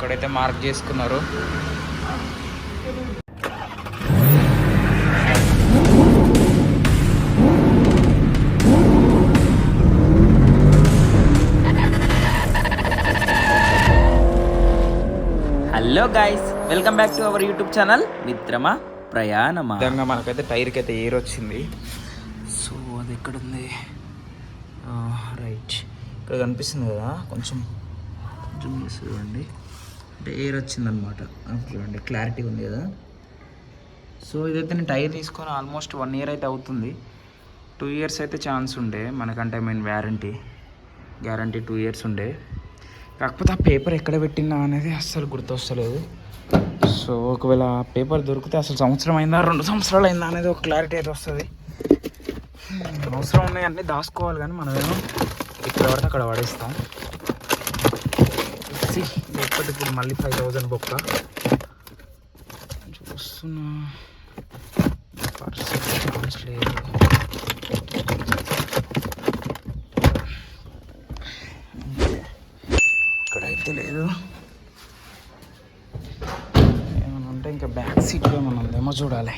ఇక్కడైతే మార్క్ చేసుకున్నారు. Hello guys welcome back to our YouTube channel. మిత్రమా? ప్రయాణమా? విధంగా మనకైతే టైర్కి అయితే ఎయిర్ వచ్చింది. సో అది ఎక్కడ ఉంది రైట్. ఇక్కడ కనిపిస్తుంది కదా కొంచెం జూమ్ చేసి చూడండి. అంటే ఎయిర్ వచ్చిందనమాట. చూడండి క్లారిటీ ఉంది కదా. సో ఇదైతే నేను టైర్ తీసుకొని ఆల్మోస్ట్ వన్ ఇయర్ అయితే అవుతుంది. టూ ఇయర్స్ అయితే ఛాన్స్ ఉండే మనకంటే mean warranty guarantee two years ఉండే. కాకపోతే ఆ పేపర్ ఎక్కడ పెట్టినా అనేది అస్సలు గుర్తొస్తలేదు. సో ఒకవేళ ఆ పేపర్ దొరికితే అసలు సంవత్సరం అయిందా రెండు సంవత్సరాలు అయిందా అనేది ఒక క్లారిటీ అయితే వస్తుంది. Hmm, అవసరం ఉన్నాయి అన్నీ దాచుకోవాలి కానీ మనమేమో ఇక్కడ పడితే అక్కడ పడేస్తాం. లేకపోతే ఇప్పుడు మళ్ళీ ఫైవ్ థౌజండ్ బొక్క. చూస్తున్నా పర్స్ ఛాన్స్ లేదు. ఇక్కడైతే లేదు. ఏమైనా ఉంటే ఇంకా బ్యాక్ సీట్లో ఏమైనా ఉందేమో చూడాలి.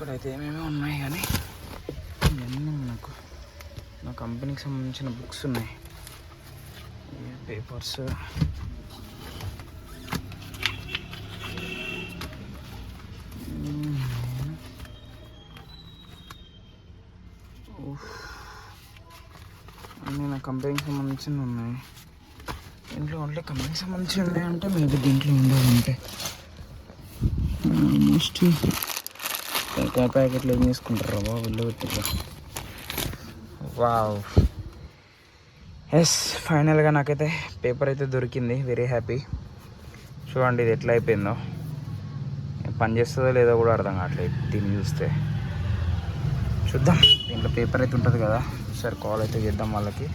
ఇక్కడైతే ఏమేమి ఉన్నాయి కానీ ఇవన్నీ నాకు నా కంపెనీకి సంబంధించిన బుక్స్ ఉన్నాయి. పేపర్స్. అన్నీ నా కంపెనీకి సంబంధించినవి ఉన్నాయి. ఇంట్లో ఓన్లీ కంపెనీకి సంబంధించి ఉన్నాయంటే మేబీ దీంట్లో ఉండవు అంటే ఆల్మోస్ట్ ఇంకా ప్యాకెట్లు ఏం చేసుకుంటారు బాబు? ఇల్లు పెట్టి వావ్. ఎస్ ఫైనల్గా నాకైతే పేపర్ అయితే దొరికింది. వెరీ హ్యాపీ చూడండి ఇది ఎట్లా అయిపోయిందో. పని చేస్తుందో లేదో కూడా అర్థం కావట్లేదు దీన్ని చూస్తే. చూద్దాం. దీంట్లో పేపర్ అయితే ఉంటుంది కదా. సరే కాల్ అయితే చేద్దాం వాళ్ళకి.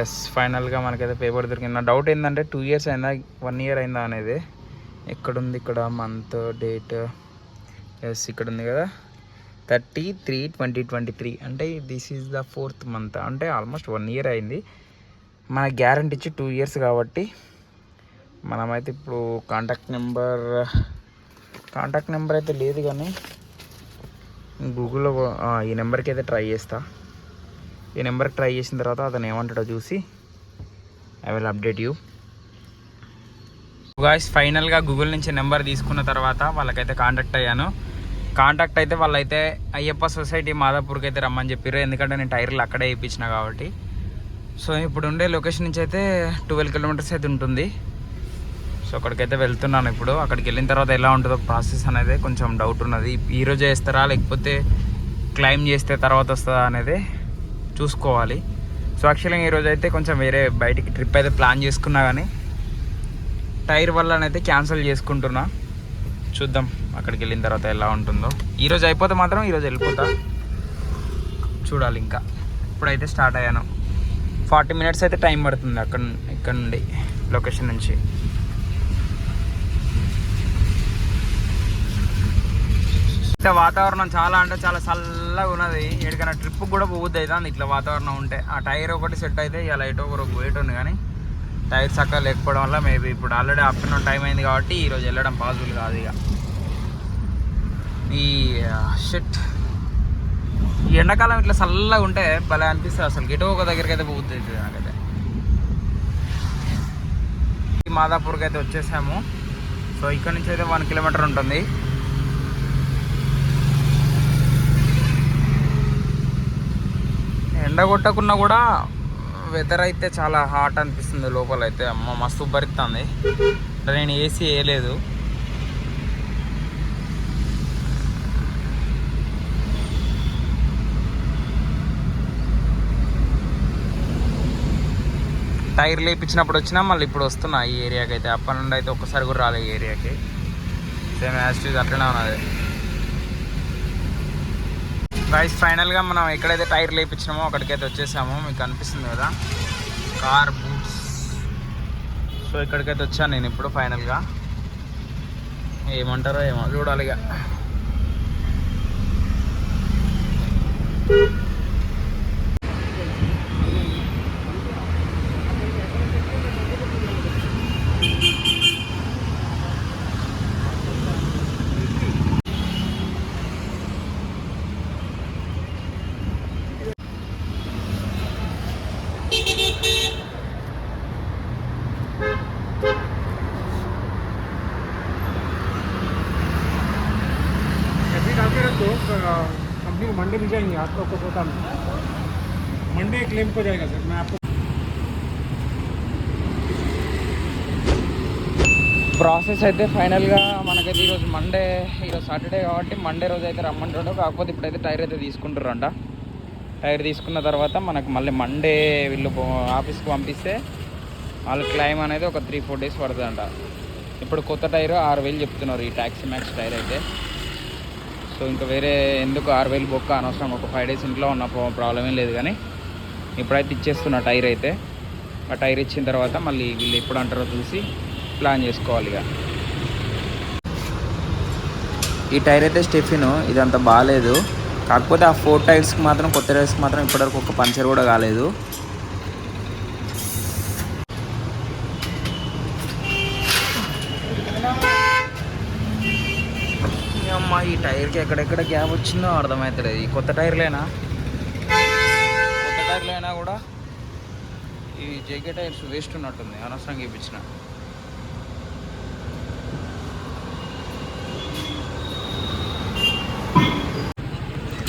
ఎస్ ఫైనల్గా మనకైతే పేపర్ దొరికింది. నా డౌట్ ఏంటంటే టూ ఇయర్స్ అయిందా వన్ ఇయర్ అయిందా అనేది. ఎక్కడుంది ఇక్కడ మంత్ డేట్ ఎస్ ఇక్కడ ఉంది కదా. Thirty three twenty twenty three అంటే this is the fourth month అంటే ఆల్మోస్ట్ వన్ ఇయర్ అయింది. మన గ్యారంటీ ఇచ్చి టూ ఇయర్స్ కాబట్టి మనమైతే ఇప్పుడు కాంటాక్ట్ నెంబర్ కాంటాక్ట్ నెంబర్ అయితే లేదు కానీ గూగుల్లో ఈ నెంబర్కి అయితే ట్రై చేస్తాను ఈ నెంబర్కి ట్రై చేసిన తర్వాత అతను ఏమంటాడో చూసి I will update you. Guys ఫైనల్గా గూగుల్ నుంచి నెంబర్ తీసుకున్న తర్వాత వాళ్ళకైతే కాంటాక్ట్ అయ్యాను. కాంటాక్ట్ అయితే వాళ్ళైతే అయ్యప్ప సొసైటీ మాదాపూర్కి అయితే రమ్మని చెప్పారు ఎందుకంటే నేను టైర్లు అక్కడే వేయించిన కాబట్టి. సో ఇప్పుడు ఉండే లొకేషన్ నుంచి అయితే ట్వెల్వ్ కిలోమీటర్స్ అయితే ఉంటుంది. సో అక్కడికైతే వెళ్తున్నాను ఇప్పుడు. అక్కడికి వెళ్ళిన తర్వాత ఎలా ఉంటుందో ప్రాసెస్ అనేది కొంచెం డౌట్ ఉన్నది. ఈరోజు చేస్తారా వేస్తారా? లేకపోతే క్లైమ్ చేస్తే తర్వాత వస్తుందా అనేది చూసుకోవాలి. సో యాక్చువల్గా ఈరోజు అయితే కొంచెం వేరే బయటికి ట్రిప్ అయితే ప్లాన్ చేసుకున్నా కానీ టైర్ వల్లనైతే క్యాన్సిల్ చేసుకుంటున్నా. చూద్దాం అక్కడికి వెళ్ళిన తర్వాత ఎలా ఉంటుందో. ఈరోజు అయిపోతే మాత్రం ఈరోజు వెళ్ళిపోతా. చూడాలి ఇంకా. ఇప్పుడైతే స్టార్ట్ అయ్యాను. ఫార్టీ మినిట్స్ అయితే టైం పడుతుంది అక్కడ ఇక్కడ నుండి లొకేషన్ నుంచి. వాతావరణం చాలా అంటే చాలా చల్లగా ఉన్నది. ఎక్కడికైనా ట్రిప్ కూడా పోవద్దు అవుతుంది. ఇట్లా వాతావరణం ఉంటే. ఆ టైర్ ఒకటి సెట్ అయితే ఇలా ఎటో ఒక వెయిట్ ఉంది కానీ టైర్ చక్కగా లేకపోవడం వల్ల మేబీ ఇప్పుడు ఆల్రెడీ ఆఫ్టర్నూన్ టైం అయింది కాబట్టి ఈరోజు వెళ్ళడం పాసిబుల్ కాదు ఇక. ఈ షెట్ ఈ ఎండాకాలం ఇట్లా చల్లగా ఉంటే భలే అనిపిస్తుంది అసలు. ఎటో ఒక దగ్గరికి అయితే పోవద్దు అవుతుంది నాకైతే. ఈ మాదాపూర్కి అయితే వచ్చేసాము. సో ఇక్కడ నుంచి అయితే వన్ కిలోమీటర్ ఉంటుంది. ఎండ కొట్టకున్నా కూడా వెదర్ అయితే చాలా హాట్ అనిపిస్తుంది లోపల అయితే అమ్మ మస్తు ఉబ్బరిస్తుంది నేను ఏసీ వేయలేదు. టైర్ లేపించినప్పుడు వచ్చినా మళ్ళీ ఇప్పుడు వస్తున్నా ఈ ఏరియాకి అయితే. అప్పటి నుండి అయితే ఒక్కసారి కూడా రాలేదు ఈ ఏరియాకి. సేమ్ యాజ్ అట్లనే ఉన్నది. గైస్ ఫైనల్గా మనం ఎక్కడైతే టైర్ లేపించినామో అక్కడికైతే వచ్చేసాము మీకు అనిపిస్తుంది కదా? Car boots. సో ఇక్కడికైతే వచ్చాను నేను ఇప్పుడు ఫైనల్గా ఏమంటారో ఏమో చూడాలి कंपनी को मंडे भी जाएंगे आपको आपको पता नहीं मंडे क्लेम को जाएगा सर मैं आपको ప్రాసెస్ అయితే ఫైనల్గా మనకైతే ఈరోజు మండే ఈరోజు సాటర్డే కాబట్టి మండే రోజు అయితే రమ్మంటాడు కాకపోతే ఇప్పుడైతే టైర్ అయితే తీసుకుంటారంట టైర్ తీసుకున్న తర్వాత మనకు మళ్ళీ మండే వీళ్ళు ఆఫీస్కి పంపిస్తే వాళ్ళ క్లైమ్ అనేది ఒక త్రీ ఫోర్ డేస్ పడుతుందంట. ఇప్పుడు కొత్త టైర్ ఆరు వేలు చెప్తున్నారు ఈ ట్యాక్సీ మ్యాక్స్ టైర్ అయితే. సో ఇంకా వేరే ఎందుకు ఆరు వేలు బొక్క అనవసరం? ఒక ఫైవ్ డేస్ ఇంట్లో ఉన్న ప్రాబ్లం ఏం లేదు కానీ ఇప్పుడైతే ఇచ్చేస్తున్న టైర్ అయితే ఆ టైర్ ఇచ్చిన తర్వాత మళ్ళీ వీళ్ళు ఎప్పుడు అంటారో చూసి ప్లాన్ చేసుకోవాలి ఇక. ఈ టైర్ అయితే స్టెఫిన్ ఇదంతా బాగాలేదు. కాకపోతే ఆ ఫోర్ టైర్స్కి మాత్రం కొత్త టైర్స్కి మాత్రం ఇప్పటివరకు ఒక పంచర్ కూడా కాలేదు. అమ్మ ఈ టైర్కి ఎక్కడెక్కడ గ్యాప్ వచ్చిందో అర్థమవుతలేదు ఈ కొత్త టైర్లేనా? కొత్త టైర్లైనా కూడా? ఈ జేకే టైర్స్ వేస్ట్ ఉన్నట్టుంది. అనవసరంగా ఇప్పించిన.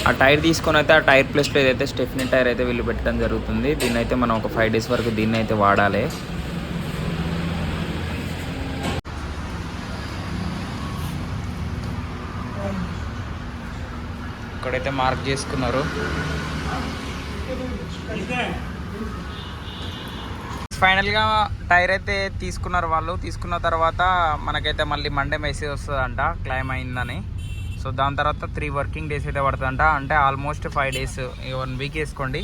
ఆ టైర్ తీసుకొని అయితే ఆ టైర్ ప్లేస్లో ఏదైతే స్టెఫినీ టైర్ అయితే వీళ్ళు పెట్టడం జరుగుతుంది దీన్ని అయితే మనం ఒక ఫైవ్ డేస్ వరకు దీన్ని అయితే వాడాలి. ఇక్కడైతే మార్క్ చేసుకున్నారు. ఫైనల్గా టైర్ అయితే తీసుకున్నారు వాళ్ళు. తీసుకున్న తర్వాత మనకైతే మళ్ళీ మండే మెసేజ్ వస్తుందంట క్లైమ్ అయిందని. సో దాని తర్వాత త్రీ వర్కింగ్ డేస్ అయితే పడుతుందంట. అంటే almost five days one week వేసుకోండి.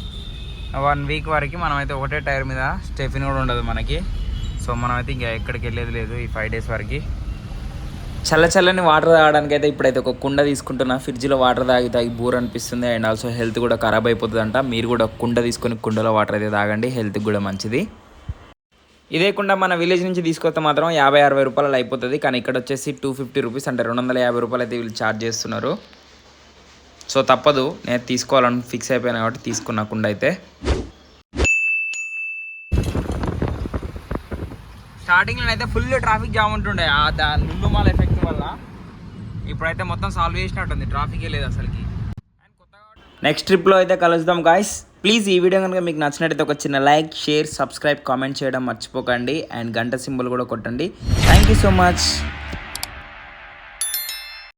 వన్ వీక్ వరకు మనమైతే ఒకటే టైర్ మీద స్టెఫిన్ కూడా ఉండదు మనకి. సో మనమైతే ఇంకా ఎక్కడికి వెళ్ళేది లేదు ఈ ఫైవ్ డేస్ వరకు. చల్ల చల్లని వాటర్ తాగడానికి అయితే ఇప్పుడైతే ఒక కుండ తీసుకుంటున్నా. ఫ్రిడ్జ్లో వాటర్ తాగి తాగి బోర్ అనిపిస్తుంది. అండ్ ఆల్సో హెల్త్ కూడా ఖరాబ్ అయిపోతుందంట. మీరు కూడా కుండ తీసుకొని కుండలో వాటర్ అయితే తాగండి. హెల్త్కి కూడా మంచిది. ఇదేకుండా మన విలేజ్ నుంచి తీసుకొస్తే మాత్రం యాభై అరవై రూపాయలు అయిపోతుంది. కానీ ఇక్కడ వచ్చేసి టూ ఫిఫ్టీ రూపీస్ అంటే రెండు వందల యాభై రూపాయలు అయితే వీళ్ళు ఛార్జ్ చేస్తున్నారు. సో తప్పదు. నేను తీసుకోవాలని ఫిక్స్ అయిపోయాను కాబట్టి తీసుకున్న కుండ అయితే. స్టార్టింగ్లో అయితే ఫుల్ ట్రాఫిక్ జామ్ ఉంటుండే. ఆ దా లుల్లుమాల ఎఫెక్ట్ వల్ల. ఇప్పుడైతే మొత్తం సాల్వ్ చేసినట్టుంది. ట్రాఫికే లేదు అసలుకి. నెక్స్ట్ ట్రిప్లో అయితే కలుద్దాం గాయస్ ప్లీజ్ ఈ వీడియో కనుక మీకు నచ్చినట్టయితే ఒక చిన్న లైక్ షేర్ సబ్స్క్రైబ్ కామెంట్ చేయడం మర్చిపోకండి. అండ్ గంట సింబల్ కూడా కొట్టండి. Thank you so much